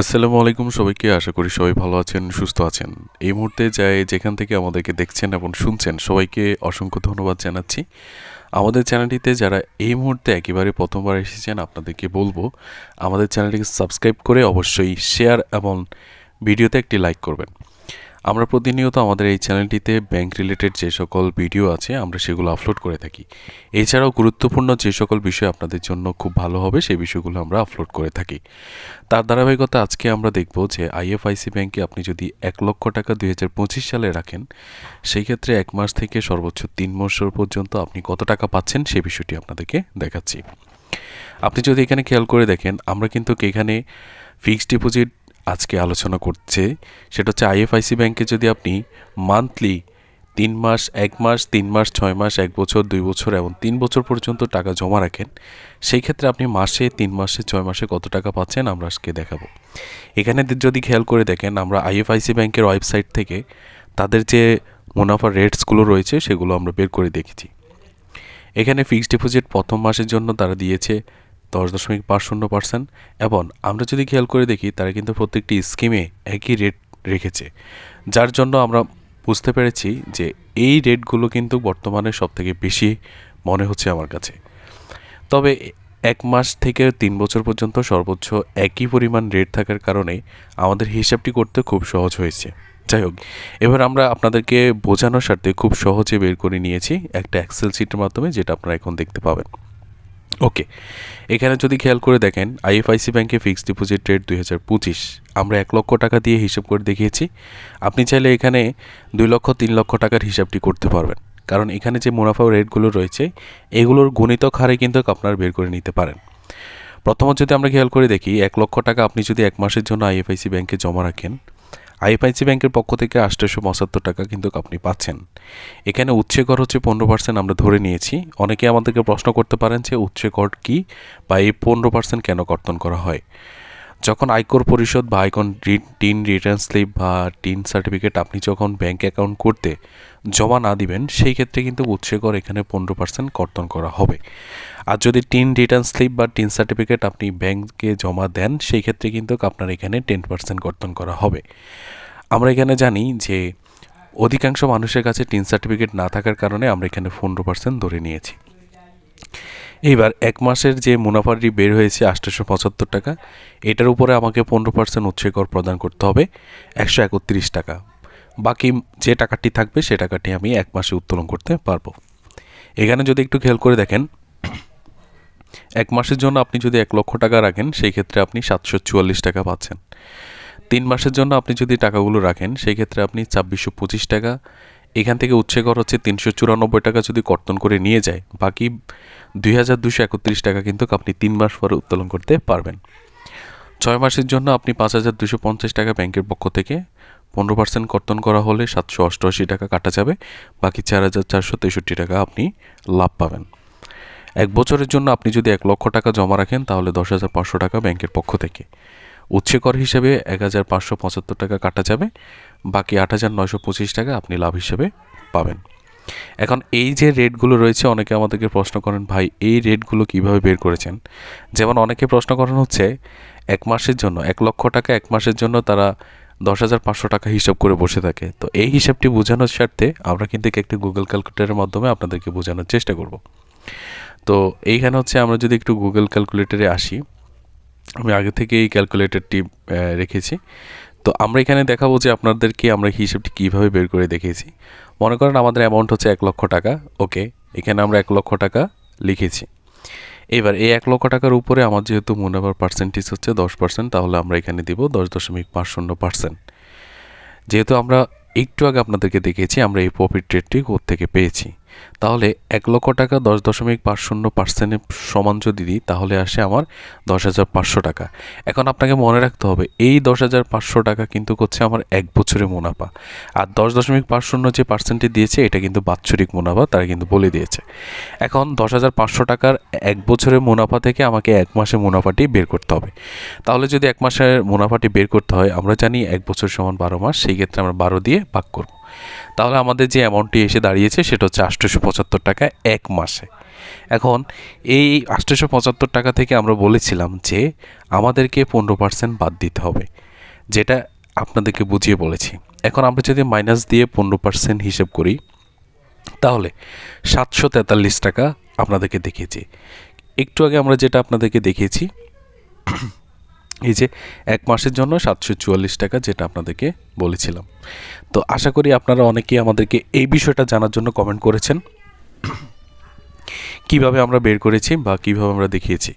আসসালামু আলাইকুম সবাইকে, আশা করি সবাই ভালো আছেন, সুস্থ আছেন। এই মুহূর্তে যাই যেখান থেকে আমাদেরকে দেখছেন এবং শুনছেন, সবাইকে অসংখ্য ধন্যবাদ জানাচ্ছি। আমাদের চ্যানেলটিতে যারা এই মুহূর্তে একেবারে প্রথমবার এসেছেন, আপনাদেরকে বলব, আমাদের চ্যানেলটিকে সাবস্ক্রাইব করে অবশ্যই শেয়ার এবং ভিডিওতে একটি লাইক করবেন। আমরা প্রতিনিয়ত আমাদের এই চ্যানেলটিতে ব্যাংক রিলেটেড যে সকল ভিডিও আছে, আমরা সেগুলো আপলোড করে থাকি। এছাড়াও গুরুত্বপূর্ণ যে সকল বিষয় আপনাদের জন্য খুব ভালো হবে, সেই বিষয়গুলো আমরা আপলোড করে থাকি। তার ধারাবাহিকতা আজকে আমরা দেখব যে আইএফআইসি ব্যাংকে আপনি যদি এক লক্ষ টাকা দুই হাজার পঁচিশ সালে রাখেন, সেই ক্ষেত্রে এক মাস থেকে সর্বোচ্চ তিন বছর পর্যন্ত আপনি কত টাকা পাচ্ছেন সেই বিষয়টি আপনাদেরকে দেখাচ্ছি। আপনি যদি এখানে খেয়াল করে দেখেন, আমরা কিন্তু এখানে ফিক্সড ডিপোজিট আজকে আলোচনা করছে, সেটা হচ্ছে আইএফআইসি ব্যাংকে যদি আপনি মান্থলি তিন মাস, এক মাস, তিন মাস, ছয় মাস, এক বছর, দুই বছর এবং তিন বছর পর্যন্ত টাকা জমা রাখেন সেই ক্ষেত্রে আপনি মাসে, তিন মাসে, ছয় মাসে কত টাকা পাচ্ছেন আমরা আজকে দেখাবো। এখানে যদি খেয়াল করে দেখেন, আমরা আইএফআইসি ব্যাংকের ওয়েবসাইট থেকে তাদের যে মুনাফার রেটসগুলো রয়েছে, সেগুলো আমরা বের করে দেখেছি। এখানে ফিক্সড ডিপোজিট প্রথম মাসের জন্য তারা দিয়েছে দশ দশমিক পাঁচ শূন্য পার্সেন্ট এবং আমরা যদি খেয়াল করে দেখি, তারা কিন্তু প্রত্যেকটি স্কিমে একই রেট রেখেছে। যার জন্য আমরা বুঝতে পেরেছি যে এই রেটগুলো কিন্তু বর্তমানে সবথেকে বেশি মনে হচ্ছে আমার কাছে। তবে এক মাস থেকে তিন বছর পর্যন্ত সর্বোচ্চ একই পরিমাণ রেট থাকার কারণে আমাদের হিসাবটি করতে খুব সহজ হয়েছে। যাই হোক, এবার আমরা আপনাদেরকে বোঝানোর স্বার্থে খুব সহজে বের করে নিয়েছি একটা এক্সেল শিটের মাধ্যমে, যেটা আপনারা এখন দেখতে পাবেন। ওকে, এখানে যদি খেয়াল করে দেখেন, আইএফআইসি ব্যাংকে ফিক্সড ডিপোজিট রেট দুই হাজার পঁচিশ। আমরা এক লক্ষ টাকা দিয়ে হিসাব করে দেখিয়েছি। আপনি চাইলে এখানে দুই লক্ষ, তিন লক্ষ টাকার হিসাবটি করতে পারবেন। কারণ এখানে যে মুনাফা রেটগুলো রয়েছে, এগুলোর গণিতক হারে কিন্তু আপনারা বের করে নিতে পারেন। প্রথমত যদি আমরা খেয়াল করে দেখি, এক লক্ষ টাকা আপনি যদি এক মাসের জন্য আইএফআইসি ব্যাংকে জমা রাখেন আইএফআইসি ব্যাংকের পক্ষ থেকে আষ্টশো পঁচাত্তর টাকা কিন্তু আপনি পাচ্ছেন। এখানে উচ্ছে কর হচ্ছে পনেরো পার্সেন্ট আমরা ধরে নিয়েছি। অনেকে আমাদেরকে প্রশ্ন করতে পারেন যে উচ্ছে কর কী বা এই পনেরো পার্সেন্ট কেন কর্তন করা হয়? যখন আয়কর পরিশোধ বা আয়কন টিন রিটার্ন স্লিপ বা টিন সার্টিফিকেট আপনি যখন ব্যাংক অ্যাকাউন্ট করতে জমা না দিবেন, সেই ক্ষেত্রে কিন্তু উৎসেকর এখানে পনেরো পার্সেন্ট কর্তন করা হবে। আর যদি টিন রিটার্ন স্লিপ বা টিন সার্টিফিকেট আপনি ব্যাংকে জমা দেন, সেই ক্ষেত্রে কিন্তু আপনার এখানে টেন পার্সেন্ট কর্তন করা হবে। আমরা এখানে জানি যে, অধিকাংশ মানুষের কাছে টিন সার্টিফিকেট না থাকার কারণে আমরা এখানে পনেরো পার্সেন্ট ধরে নিয়েছি। এইবার এক মাসের যে মুনাফাটি বের হয়েছে আটশোশো পঁচাত্তর টাকা, এটার উপরে আমাকে পনেরো পার্সেন্ট উৎসে কর প্রদান করতে হবে, একশো একত্রিশ টাকা। বাকি যে টাকাটি থাকবে সে টাকাটি আমি এক মাসে উত্তোলন করতে পারব। এখানে যদি একটু খেয়াল করে দেখেন, এক মাসের জন্য আপনি যদি এক লক্ষ টাকা রাখেন, সেই ক্ষেত্রে আপনি সাতশো চুয়াল্লিশ টাকা পাচ্ছেন। তিন মাসের জন্য আপনি যদি টাকাগুলো রাখেন, সেই ক্ষেত্রে আপনি ছাব্বিশশো পঁচিশ টাকা এখান থেকে উচ্ছে কর হচ্ছে তিনশো চুরানব্বই টাকা যদি কর্তন করে নিয়ে যায়, বাকি দুই হাজার দুশো একত্রিশ টাকা কিন্তু আপনি তিন মাস পরে উত্তোলন করতে পারবেন। ছয় মাসের জন্য আপনি পাঁচ হাজার দুশো পঞ্চাশ টাকা ব্যাংকের পক্ষ থেকে পনেরো পার্সেন্ট কর্তন করা হলে সাতশো অষ্টআশি টাকা কাটা যাবে, বাকি চার হাজার চারশো তেষট্টি টাকা আপনি লাভ পাবেন। এক বছরের জন্য আপনি যদি এক লক্ষ টাকা জমা রাখেন, তাহলে দশ হাজার পাঁচশো টাকা ব্যাংকের পক্ষ থেকে। উচ্ছে কর হিসেবে এক হাজার পাঁচশো পঁচাত্তর টাকা কাটা যাবে, বাকি আট হাজার নয়শো পঁচিশ টাকা আপনি লাভ হিসেবে পাবেন। এখন এই যে রেটগুলো রয়েছে, অনেকে আমাদেরকে প্রশ্ন করেন, ভাই, এই রেটগুলো কীভাবে বের করেছেন? যেমন অনেকে প্রশ্ন করেন হচ্ছে, এক মাসের জন্য, এক লক্ষ টাকা এক মাসের জন্য তারা দশ হাজার পাঁচশো টাকা হিসাব করে বসে থাকে। তো এই হিসাবটি বোঝানোর স্বার্থে আমরা কিন্তু একটি গুগল ক্যালকুলেটারের মাধ্যমে আপনাদেরকে বোঝানোর চেষ্টা করব। তো এইখানে হচ্ছে আমরা যদি একটু গুগল ক্যালকুলেটারে আসি আমি আগে থেকে এই ক্যালকুলেটরটি রেখেছি। তো আমরা এখানে দেখাবো যে আপনাদেরকে আমরা হিসেবটি কীভাবে বের করে দেখিয়েছি মনে করেন আমাদের অ্যামাউন্ট হচ্ছে এক লক্ষ টাকা। ওকে, এখানে আমরা এক লক্ষ টাকা লিখেছি। এবার এই এক লক্ষ টাকার উপরে আমার যেহেতু মুনাফার পার্সেন্টেজ হচ্ছে দশ পার্সেন্ট তাহলে আমরা এখানে দিব দশ দশমিক পাঁচ শূন্য পার্সেন্ট যেহেতু আমরা একটু আগে আপনাদেরকে দেখিয়েছি আমরা এই প্রফিট রেটটি থেকে পেয়েছি। তাহলে এক লক্ষ টাকা দশ দশমিক পাঁচ শূন্য পার্সেন্টের সমান যদি দিই, তাহলে আসে আমার দশ হাজার পাঁচশো টাকা। এখন আপনাকে মনে রাখতে হবে, এই দশ হাজার পাঁচশো টাকা কিন্তু হচ্ছে আমার এক বছরের মুনাফা। আর দশ দশমিক পাঁচ শূন্য যে পার্সেন্টে দিয়েছে, এটা কিন্তু বাৎসরিক মুনাফা, তারা কিন্তু বলে দিয়েছে। এখন দশ হাজার পাঁচশো টাকার এক বছরের মুনাফা থেকে আমাকে এক মাসের মুনাফাটি বের করতে হবে। তাহলে যদি এক মাসের মুনাফাটি বের করতে হয়, আমরা জানি এক বছর সমান বারো মাস, সেই ক্ষেত্রে আমরা বারো দিয়ে ভাগ করব। তাহলে আমাদের যে অ্যামাউন্টটি এসে দাঁড়িয়েছে সেটা হচ্ছে আটশোশো পঁচাত্তর টাকা এক মাসে। এখন এই আটশোশো পঁচাত্তর টাকা থেকে আমরা বলেছিলাম যে আমাদেরকে পনেরো পার্সেন্ট বাদ দিতে হবে, যেটা আপনাদেরকে বুঝিয়ে বলেছি। এখন আমরা যদি মাইনাস দিয়ে পনেরো পার্সেন্ট হিসেব করি, তাহলে সাতশো তেতাল্লিশ টাকা আপনাদেরকে দেখিয়েছি। একটু আগে আমরা যেটা আপনাদেরকে দেখিয়েছি এই যে এক মাসের জন্য সাতশো চুয়াল্লিশ টাকা যেটা আপনাদেরকে বলেছিলাম। তো আশা করি আপনারা অনেকেই আমাদেরকে এই বিষয়টা জানার জন্য কমেন্ট করেছেন। কীভাবে আমরা বের করেছি বা কীভাবে আমরা দেখিয়েছি।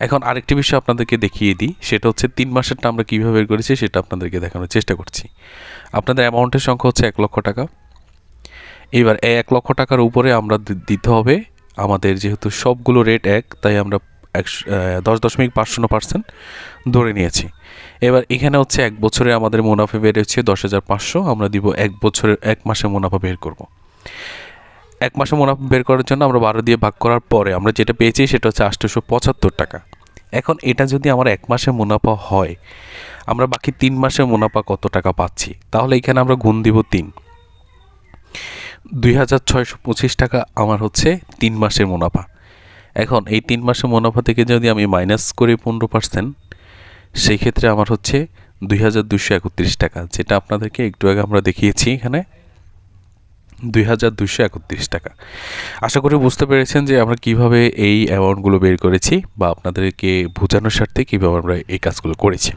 এখন আরেকটি বিষয় আপনাদেরকে দেখিয়ে দিই, সেটা হচ্ছে তিন মাসেরটা আমরা কীভাবে বের করেছি সেটা আপনাদেরকে দেখানোর চেষ্টা করছি। আপনাদের অ্যামাউন্টের সংখ্যা হচ্ছে এক লক্ষ টাকা। এবার এক লক্ষ টাকার উপরে আমরা দিতে হবে। আমাদের যেহেতু সবগুলো রেট এক, তাই আমরা দশ দশমিক পাঁচ শূন্য পার্সেন্ট ধরে নিয়েছি। এবার এখানে হচ্ছে এক বছরে আমাদের মুনাফা বের হচ্ছে দশ হাজার পাঁচশো, আমরা দিব এক বছরের, এক মাসে মুনাফা বের করব। এক মাসে মুনাফা বের করার জন্য আমরা বারো দিয়ে ভাগ করার পরে আমরা যেটা পেয়েছি সেটা হচ্ছে আটশোশো পঁচাত্তর টাকা। এখন এটা যদি আমার এক মাসে মুনাফা হয়, আমরা বাকি তিন মাসে মুনাফা কত টাকা পাচ্ছি? তাহলে এখানে আমরা গুণ দিব তিন। দুই হাজার ছয়শো পঁচিশ টাকা আমার হচ্ছে তিন মাসের মুনাফা। এখন এই তিন মাসে মুনাফা থেকে যদি আমি মাইনাস করি পনেরো পার্সেন্ট সেই ক্ষেত্রে আমার হচ্ছে দুই হাজার দুশো একত্রিশ টাকা, যেটা আপনাদেরকে একটু আগে আমরা দেখিয়েছি এখানে। দুই হাজার দুশো একত্রিশ টাকা। আশা করি বুঝতে পেরেছেন যে আমরা কীভাবে এই অ্যামাউন্টগুলো বের করেছি বা আপনাদেরকে বোঝানোর স্বার্থে কীভাবে আমরা এই কাজগুলো করেছি।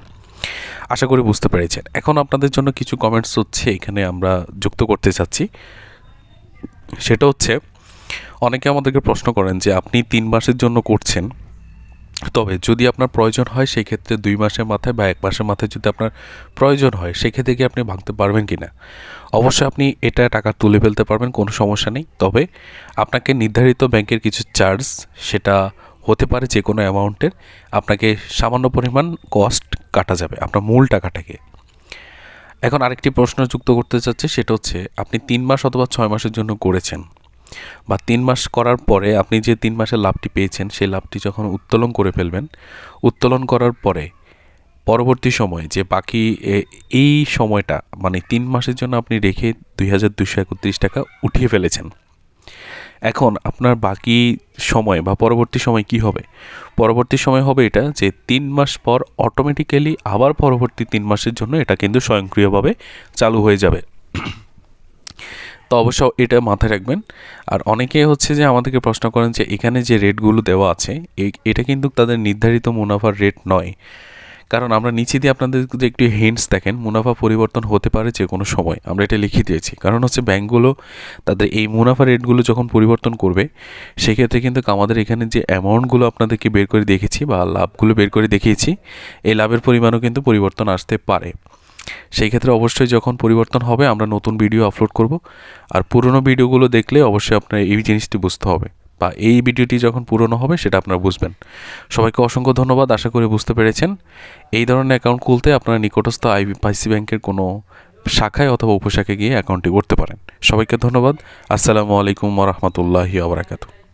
আশা করি বুঝতে পেরেছেন। এখন আপনাদের জন্য কিছু কমেন্টস হচ্ছে, এখানে আমরা যুক্ত করতে চাচ্ছি। সেটা হচ্ছে অনেকে আমাদেরকে প্রশ্ন করেন যে আপনি তিন মাসের জন্য করছেন। তবে যদি আপনার প্রয়োজন হয় সেই ক্ষেত্রে দুই মাসের মাথায় বা এক মাসের মাথায় যদি আপনার প্রয়োজন হয়, সেক্ষেত্রে কি আপনি ভাঙতে পারবেন কি না অবশ্যই আপনি এটা টাকা তুলে ফেলতে পারবেন, কোনো সমস্যা নেই। তবে আপনাকে নির্ধারিত ব্যাংকের কিছু চার্জ, সেটা হতে পারে যে কোনো অ্যামাউন্টের, আপনাকে সামান্য পরিমাণ কস্ট কাটা যাবে, আপনার মূল টাকাটাকে। এখন আরেকটি প্রশ্ন যুক্ত করতে চাচ্ছি, সেটা হচ্ছে, আপনি তিন মাস অথবা ছয় মাসের জন্য করেছেন। বা তিন মাস করার পরে আপনি যে তিন মাসের লাভটি পেয়েছেন, সেই লাভটি যখন উত্তোলন করে ফেলবেন, উত্তোলন করার পরে পরবর্তী সময় যে বাকি এই সময়টা মানে তিন মাসের জন্য আপনি রেখে দুই হাজার দুশো একত্রিশ টাকা উঠিয়ে ফেলেছেন। এখন আপনার বাকি সময় বা পরবর্তী সময় কি হবে? পরবর্তী সময় হবে এটা যে তিন মাস পর অটোমেটিক্যালি আবার পরবর্তী তিন মাসের জন্য এটা কিন্তু স্বয়ংক্রিয়ভাবে চালু হয়ে যাবে। তো অবশ্য এটা মাথায় রাখবেন। আর অনেকে হচ্ছে যে আমাদেরকে প্রশ্ন করেন যে এখানে যে রেটগুলো দেওয়া আছে এটা কিন্তু তাদের নির্ধারিত মুনাফার রেট নয়। কারণ আমরা নিচে দিয়ে আপনাদের যে একটু হিন্টস দেখেন, মুনাফা পরিবর্তন হতে পারে যে কোনো সময়। আমরা এটা লিখে দিয়েছি। কারণ হচ্ছে ব্যাঙ্কগুলো তাদের এই মুনাফা রেটগুলো যখন পরিবর্তন করবে, সেক্ষেত্রে কিন্তু আমাদের এখানে যে অ্যামাউন্টগুলো আপনাদেরকে বের করে দেখেছি বা লাভগুলো বের করে দেখিয়েছি, এই লাভের পরিমাণও কিন্তু পরিবর্তন আসতে পারে। সেই ক্ষেত্রে অবশ্যই যখন পরিবর্তন হবে, আমরা নতুন ভিডিও আপলোড করব। আর পুরনো ভিডিওগুলো দেখলে অবশ্যই আপনার এই জিনিসটি বুঝতে হবে বা এই ভিডিওটি যখন পুরনো হবে, সেটা আপনারা বুঝবেন। সবাইকে অসংখ্য ধন্যবাদ, আশা করি বুঝতে পেরেছেন। এই ধরনের অ্যাকাউন্ট খুলতে আপনারা নিকটস্থ আইবিআইসি ব্যাংকের কোনো শাখায় অথবা উপশাখায় গিয়ে অ্যাকাউন্টটি করতে পারেন। সবাইকে ধন্যবাদ। আসসালামু আলাইকুম রহমতুল্লাহি আবরাকাতু